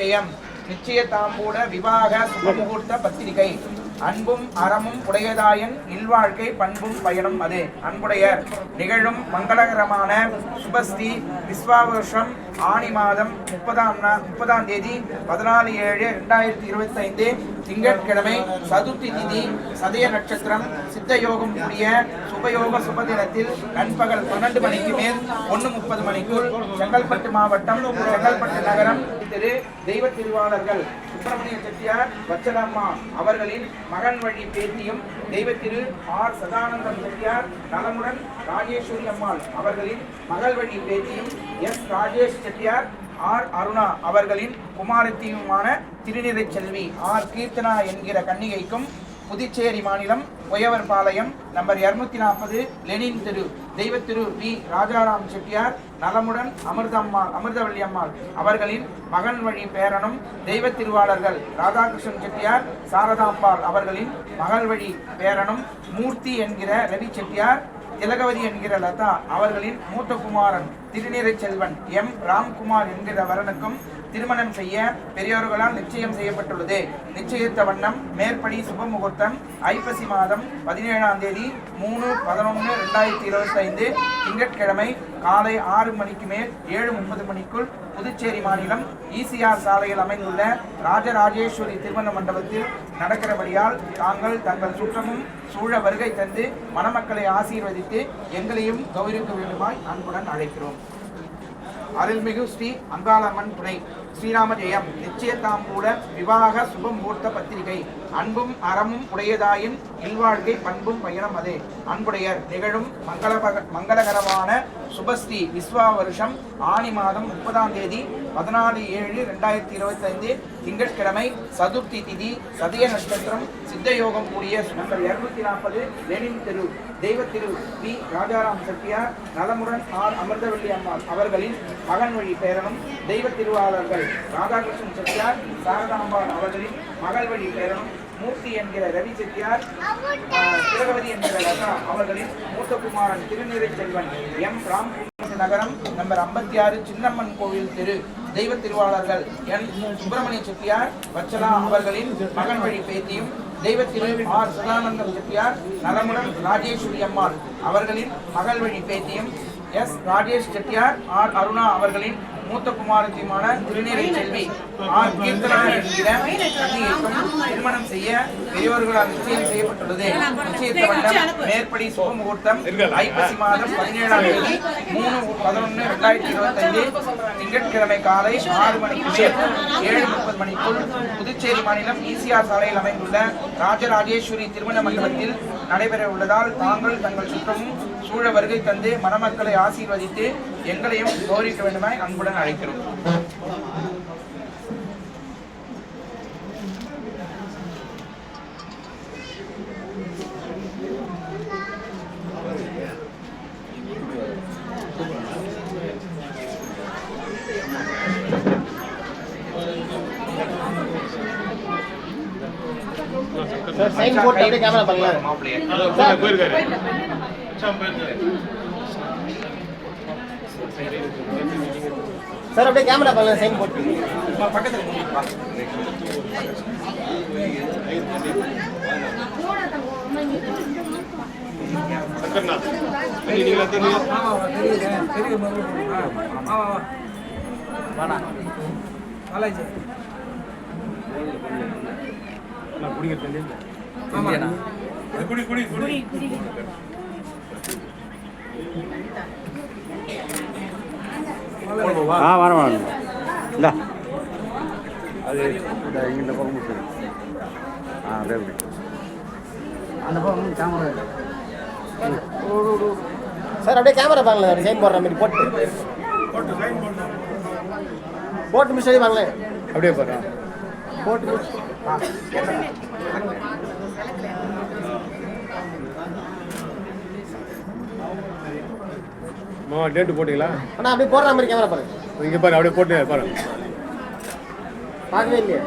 ஜெயம். நிச்சயதாம்பூட விவாக சுபமுகூர்த்த பத்திரிகை. அன்பும் அறமும் உடையதாயன் இல்வாழ்க்கை பண்பும் பயனும் அது. அன்புடையர் நிகழும் மங்களகரமான சுபஸ்தி விஸ்வாவருஷம் ஆணி மாதம் முப்பதாம் நா முப்பதாம் தேதி பதினாலு ஏழு ரெண்டாயிரத்தி இருபத்தைந்து திங்கட்கிழமை சதுர்த்தி திதி சதய நட்சத்திரம் சித்த யோகம் கூடிய சுபயோக சுபதினத்தில் நண்பகல் பன்னெண்டு மணிக்கு மேல் ஒன்று முப்பது மணிக்குள் செங்கல்பட்டு மாவட்டம் செங்கல்பட்டு நகரம் திரு தெய்வ திருவாளர்கள் சுப்பிரமணிய செட்டியார் வச்சலம்மா அவர்களின் மகன் வழி பேத்தியும் தெய்வ திரு ஆர் சதானந்தம் செட்டியார் நலமுடன் ராஜேஸ்வரி அம்மாள் அவர்களின் மகள் வழி பேத்தியும் எஸ் ராஜேஷ் செட்டியார் ஆர் அருணா அவர்களின் குமாரத்தியுமான திருநிறை செல்வி ஆர் கீர்த்தனா என்கிற கன்னிகைக்கும் புதுச்சேரி மாநிலம் உயவர்பாளையம் நம்பர் இருநூத்தி நாற்பது லெனின் தெரு தெய்வத்திரு வி ராஜாராம் செட்டியார் நலமுடன் அமிர்தம்மாள் அமிர்தவள்ளி அம்மாள் அவர்களின் மகன் வழி பேரனும் தெய்வ திருவாளர்கள் ராதாகிருஷ்ணன் செட்டியார் சாரதாம்பாள் அவர்களின் மகள் வழி பேரனும் மூர்த்தி என்கிற ரவி செட்டியார் திலகவதி என்கிற லதா அவர்களின் மூத்த குமாரன் திருநீரை செல்வன் எம். ராம்குமார் என்கிற வரனுக்கும் திருமணம் செய்ய பெரியோர்களால் நிச்சயம் செய்யப்பட்டுள்ளது. நிச்சயித்த வண்ணம் மேற்படி சுப முகூர்த்தம் ஐப்பசி மாதம் பதினேழாம் தேதி மூணு பதினொன்று ரெண்டாயிரத்தி இருபத்தைந்து திங்கட்கிழமை காலை ஆறு மணிக்கு மேல் ஏழு முப்பது மணிக்குள் புதுச்சேரி மாநிலம் ஈசிஆர் சாலையில் அமைந்துள்ள ராஜராஜேஸ்வரி திருமண மண்டபத்தில் நடக்கிறபடியால் தாங்கள் தங்கள் சுற்றமும் சூழ வருகை தந்து மணமக்களை ஆசீர்வதித்து எங்களையும் கௌரவிக்க வேண்டுமாய் அன்புடன் அழைக்கிறோம். அருள்மிகு ஸ்ரீ அங்காளம்மன் துணை. ஸ்ரீராம ஜெயம் நிச்சயத்தாம்பூல விவாக சுபமுகூர்த்த பத்திரிகை. அன்பும் அறமும் உடையதாயின் இல்வாழ்க்கை பண்பும் பயணம் அதே. அன்புடையர் நிகழும் மங்கள மங்களகரமான சுபஸ்ரீ விஸ்வா வருஷம் ஆணி மாதம் முப்பதாம் தேதி பதினாலு ஏழு ரெண்டாயிரத்தி இருபத்தைந்து திங்கட்கிழமை சதுர்த்தி திதி சதய நட்சத்திரம் சித்த யோகம் கூடிய நம்பர் இருநூத்தி நாற்பது லெனின் தெரு தெய்வ திரு பி. ராஜாராம் செட்டியார் நலமுடன் ஆர். அமிர்தவள்ளி அம்மாள் அவர்களின் மகன் வழி பேரனும் தெய்வ திருவாளர்கள் ராதாகிருஷ்ணன் செட்டியார் சாரதாம்பாள் அவர்களின் மகள் வழி பேரனும் மூர்த்தி என்கிற ரவி செட்டியார் ஆஹ், திலகவதி என்கிற லதா அவர்களின் மூத்த குமாரன் திருநீரை செல்வன் எம். ராம்குமார் நகரம் நம்பர் ஐம்பத்தி ஆறு சின்னம்மன் கோவில் தெரு தெய்வ திருவாளர்கள் என். சுப்பிரமணிய செட்டியார் வச்சலா அவர்களின் மகன் வழி பேத்தியும் தெய்வ திரு ஆர். சதானந்தம் செட்டியார் நலமுடன் ராஜேஸ்வரி அம்மாள் அவர்களின் மகள் வழி பேத்தியும் எஸ். ராஜேஷ் செட்டியார் ஆர். அருணா அவர்களின் மூத்த குமாரத்தியுமான திருநீரை செல்வி ஆர் கீர்த்தனா என்கிற கன்னிகைக்கும் திருமணம் செய்ய பெரியோர்களால் நிச்சயம் செய்யப்பட்டுள்ளது. நிச்சயத்த வண்ணம் மேற்படி சுப முகூர்த்தம் ஐப்பசி மாதம் பதினேழாம் தேதி மூணு பதினொன்று ரெண்டாயிரத்தி இருபத்தைந்து திங்கட்கிழமை காலை ஆறு மணிக்கு ஏழு முப்பது மணிக்குள் புதுச்சேரி மாநிலம் ஈசிஆர் சாலையில் அமைந்துள்ள ராஜராஜேஸ்வரி திருமண மண்டபத்தில் நடைபெற உள்ளதால் தாங்கள் தங்கள் சுற்றமும் சூழ வருகை தந்து மணமக்களை ஆசீர்வதித்து எங்களையும் கௌரவிக்க வேண்டுமாய் அன்புடன் அழைக்கிறோம். சார் சைன் போட்டு அப்படியே கேமரா பண்ணலாம் மாப்பிள்ளையர் சார் போயிருக்காரு. சார் அப்படியே கேமரா பண்ணலாம் சைன் போட்டு. பக்கத்தில் குடி. குடி குடி. ஆ வர வரணும் இந்த. அது இந்த பக்கம் முடிச்சு ஆ அப்படியே அப்படி அந்த பக்கம் கேமரா சார் அப்படியே கேமரா பண்ணலாம் சைன் போடுற மாதிரி போட்டு. போட்டு மிஸ்டரி பண்ணலாம் அப்படியே போடுறேன். போட்டு முடிச்சு. ஆ, என்ன? மாமா டேட்டு போட்டீங்களா? அண்ணா அப்படியே போடுற மாதிரி கேமரா பாருங்க இங்கே பாரு அப்படியே போட்டு பாருங்க பார்க்கவே இல்லையே.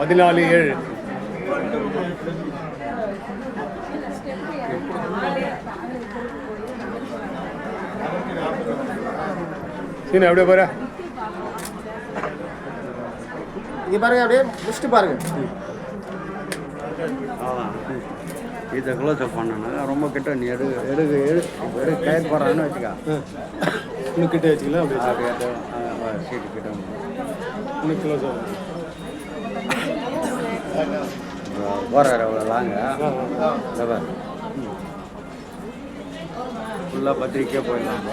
பதினாலு ஏழு. சீனா அப்படியே பாரு இங்கே பாருங்க அப்படியே முடிச்சுட்டு பாருங்க. இதை க்ளோஸ் அப் பண்ணனா ரொம்ப கிட்ட நீ எடு எடுக்கு எடு எடு கயிறு போடுறான்னு வச்சுக்கா. இன்னும் கிட்ட வச்சுக்கலாம் அப்படியே சீட்டு கிட்ட. இன்னும் க்ளோஸ் ஆகும் போகிறாரு அவ்வளோ லாங்க ஃபுல்லாக பத்திரிக்கையே போயிடலாம்.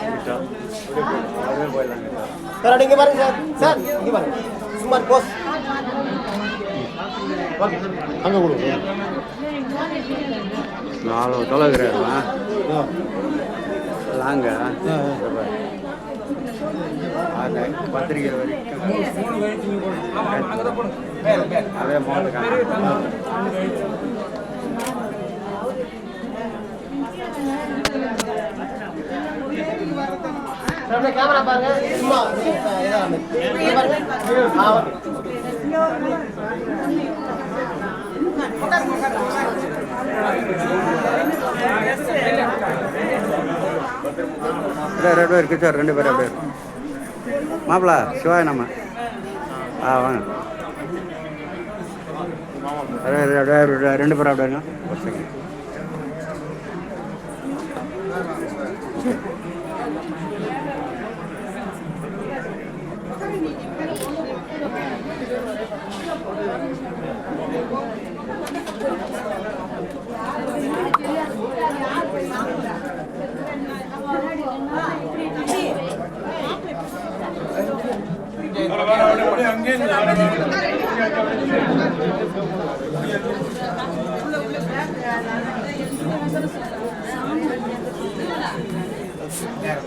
அப்படியே போயிடலாம். கிட்டா. சார் இங்கே பாருங்க சார். சார் இங்கே பாருங்க. சும்மா போஸ். அங்கே கொடுங்க. நாலு தொலைகிறாரு ஆ. லாங்க. பத்திரிக்கை வரைக்கும் அதே மாதிரி கேமரா பாருங்க. சும்மா. ஆ ஓகே. ரெண்டு பேர் இருக்கு சார். ரெண்டு பேர் அப்படியே மாப்பிள சிவாய நம்ம. ஆ வாங்க. ரெண்டு பேரும் அப்படியே இருங்க. ஒரு செகண்ட் பக்கத்துல வாங்க அம்மா பக்கத்துல வாங்க ஐயா, முதல்ல வச்சு இல்ல, முதல்ல வச்சு மாட்டு பழக்கம்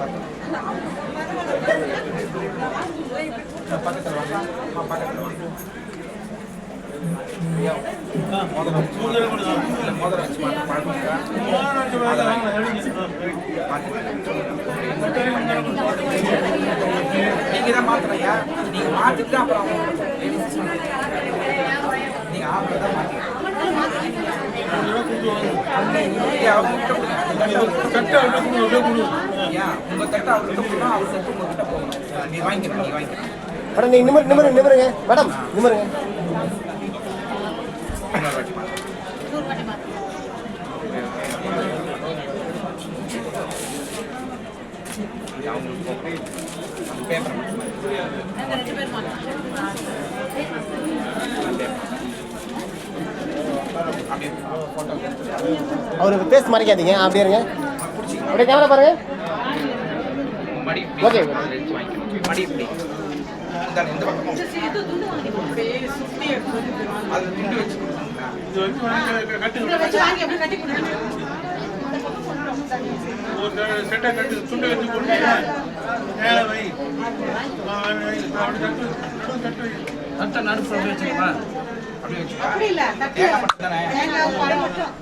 நீங்க தான் மாத்தலையா நீங்க மாத்திட்டு அப்புறம் நீங்க ஆப்பிள் தான் மாத்தீங்க மேடம் நீ நிமிரு நிமிரு நிமிருங்க. மேடம் நிமிருங்க. இன்னொரு மட்டும் மாத்து. அப்படியே photo எடுத்து. அவருக்கு பேச மறைக்காதீங்க. அப்படியே இருங்க. அப்படியே கேமரா பாருங்க. ஓகே. பக்கமும். அதுல துண்டு நடுப்புற வச்சுக்கோமா? அப்படியே வச்சுக்கோ. தேங்காய் மட்டும்.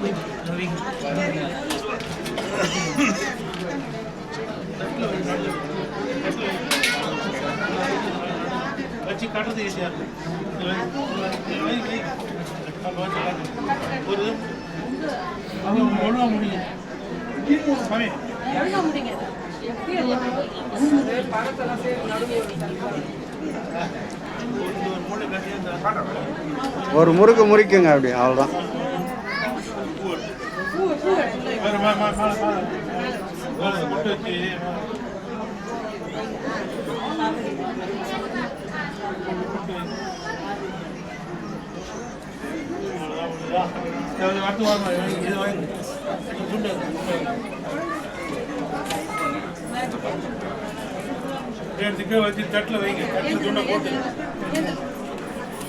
இரு வைங்க. வச்சு காட்டுறது ஒரு ஒழுங்கா முடியும் சாமி. ஒரு கட்டி அந்த ஒரு முறுக்கு முறிக்குங்க அப்படி அவ்வளோதான் இது எடுத்துக்க வச்சு தட்டில் வைங்க. தட்டில் துண்டை போட்டு.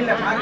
இல்ல இல்ல மாறி.